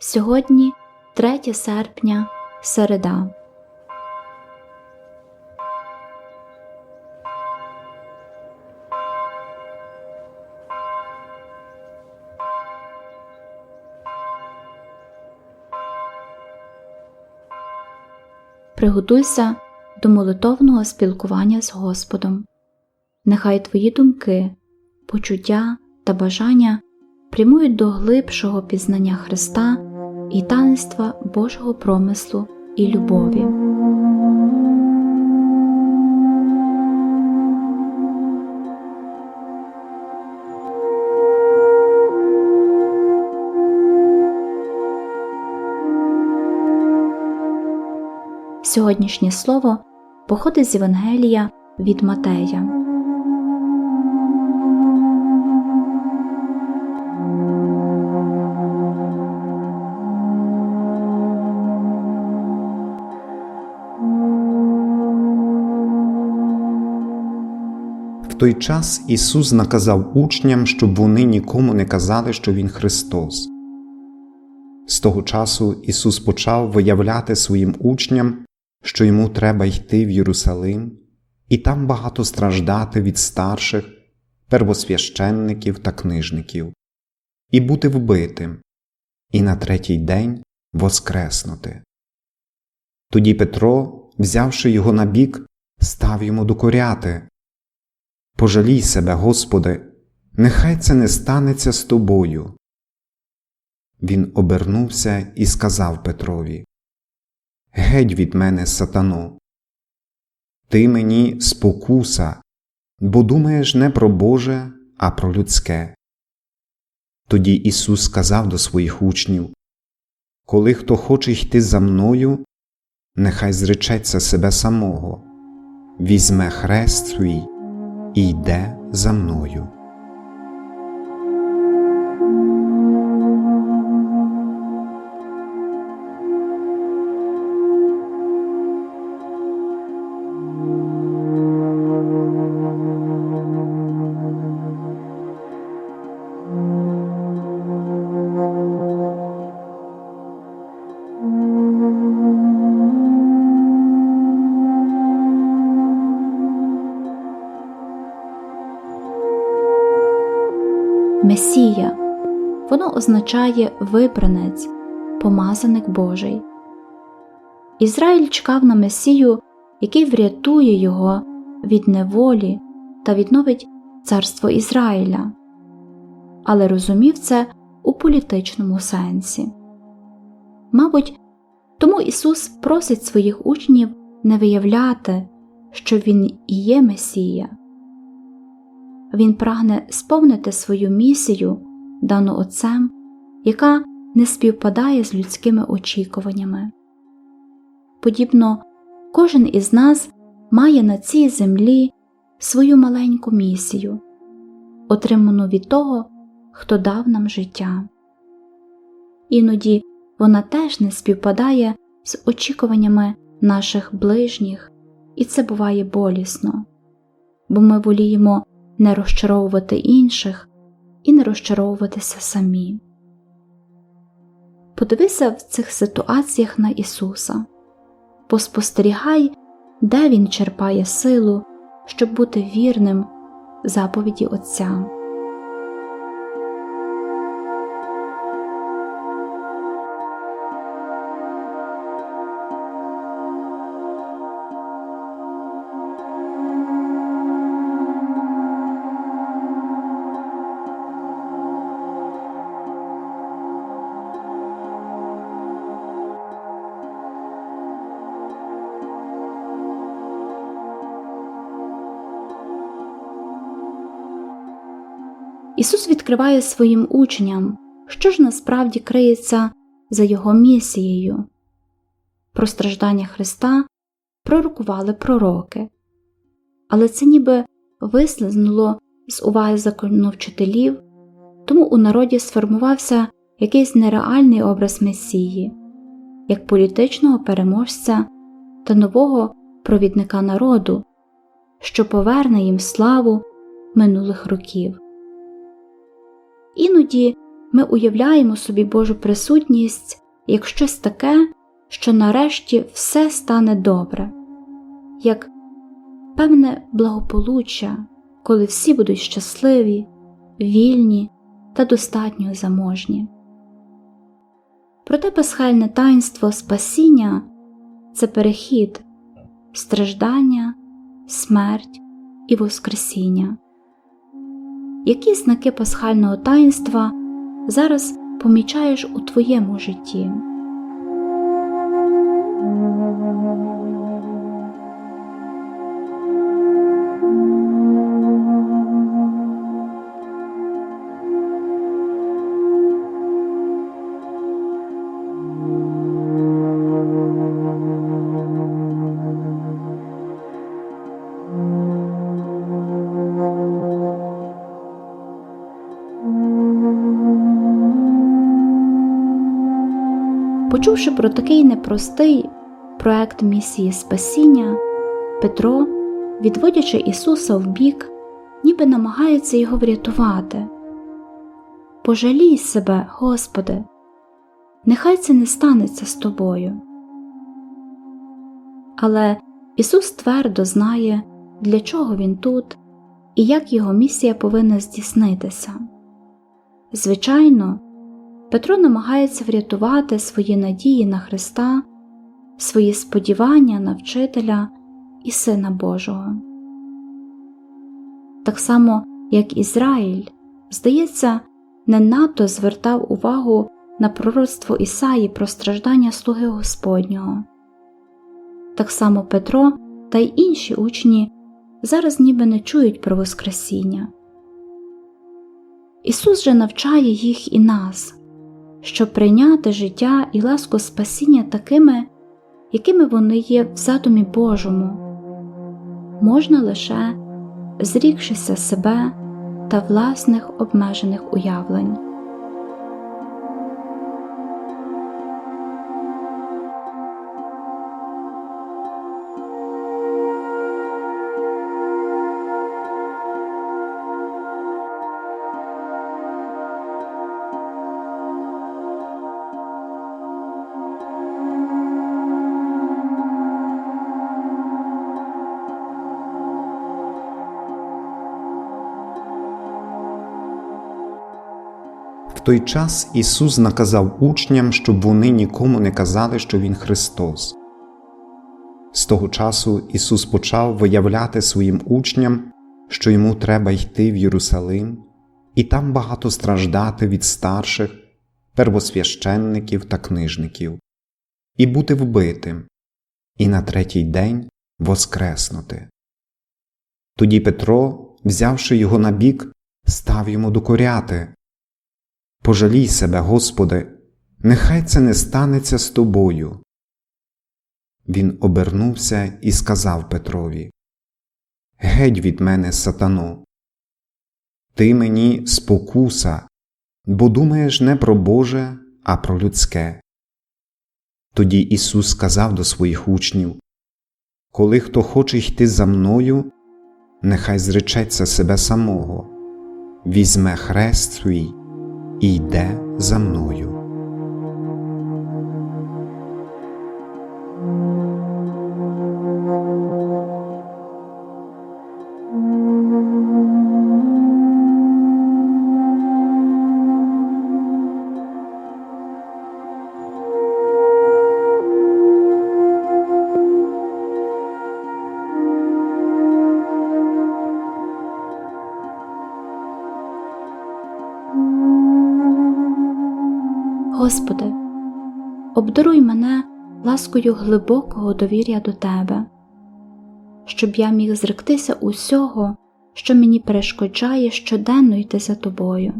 Сьогодні 3 серпня, середа. Приготуйся до молитовного спілкування з Господом. Нехай твої думки, почуття та бажання прямують до глибшого пізнання Христа і таїнства Божого промислу і любові. Сьогоднішнє слово походить з Євангелія від Матея. Той час Ісус наказав учням, щоб вони нікому не казали, що Він Христос. З того часу Ісус почав виявляти своїм учням, що йому треба йти в Єрусалим і там багато страждати від старших, первосвященників та книжників, і бути вбитим, і на третій день воскреснути. Тоді Петро, взявши його на бік, став йому докоряти. Пожалій себе, Господи, нехай це не станеться з тобою. Він обернувся і сказав Петрові Геть від мене, сатано. Ти мені спокуса, бо думаєш не про Боже, а про людське. Тоді Ісус сказав до своїх учнів Коли хто хоче йти за мною, нехай зречеться себе самого, візьме хрест свій і йде за мною. Воно означає вибранець, помазаник Божий. Ізраїль чекав на Месію, який врятує його від неволі та відновить царство Ізраїля, але розумів це у політичному сенсі. Мабуть, тому Ісус просить своїх учнів не виявляти, що Він і є Месія. Він прагне сповнити свою місію, дану Отцем, яка не співпадає з людськими очікуваннями. Подібно, кожен із нас має на цій землі свою маленьку місію, отриману від того, хто дав нам життя. Іноді вона теж не співпадає з очікуваннями наших ближніх, і це буває болісно, бо ми воліємо не розчаровувати інших і не розчаровуватися самі. Подивися в цих ситуаціях на Ісуса, поспостерігай, де Він черпає силу, щоб бути вірним заповіді Отця. Ісус відкриває своїм учням, що ж насправді криється за Його місією. Про страждання Христа пророкували пророки, але це ніби вислизнуло з уваги законовчителів, тому у народі сформувався якийсь нереальний образ Месії, як політичного переможця та нового провідника народу, що поверне їм славу минулих років. Іноді ми уявляємо собі Божу присутність як щось таке, що нарешті все стане добре, як певне благополуччя, коли всі будуть щасливі, вільні та достатньо заможні. Проте пасхальне таїнство спасіння це перехід, страждання, смерть і Воскресіння. Які знаки пасхального таїнства зараз помічаєш у твоєму житті? Почувши про такий непростий проект місії спасіння, Петро, відводячи Ісуса вбік, ніби намагається його врятувати. Пожалій себе, Господи, нехай це не станеться з тобою. Але Ісус твердо знає, для чого Він тут і як його місія повинна здійснитися. Звичайно, Петро намагається врятувати свої надії на Христа, свої сподівання на вчителя і Сина Божого. Так само, як Ізраїль, здається, не надто звертав увагу на пророцтво Ісаї про страждання слуги Господнього. Так само Петро та й інші учні зараз ніби не чують про Воскресіння. Ісус же навчає їх і нас щоб прийняти життя і ласку спасіння такими, якими вони є в задумі Божому, можна лише зрікшися себе та власних обмежених уявлень. Той час Ісус наказав учням, щоб вони нікому не казали, що Він Христос. З того часу Ісус почав виявляти своїм учням, що йому треба йти в Єрусалим і там багато страждати від старших, первосвященників та книжників, і бути вбитим, і на третій день воскреснути. Тоді Петро, взявши його на бік, став йому докоряти. Пожалій себе, Господи, нехай це не станеться з тобою. Він обернувся і сказав Петрові Геть від мене, сатано. Ти мені спокуса, бо думаєш не про Боже, а про людське. Тоді Ісус сказав до своїх учнів Коли хто хоче йти за мною, нехай зречеться себе самого, візьме хрест свій і йде за мною. Господи, обдаруй мене ласкою глибокого довір'я до Тебе, щоб я міг зректися усього, що мені перешкоджає щоденно йти за Тобою.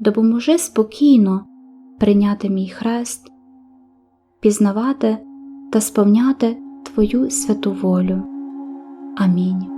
Допоможи спокійно прийняти мій хрест, пізнавати та сповняти Твою святу волю. Амінь.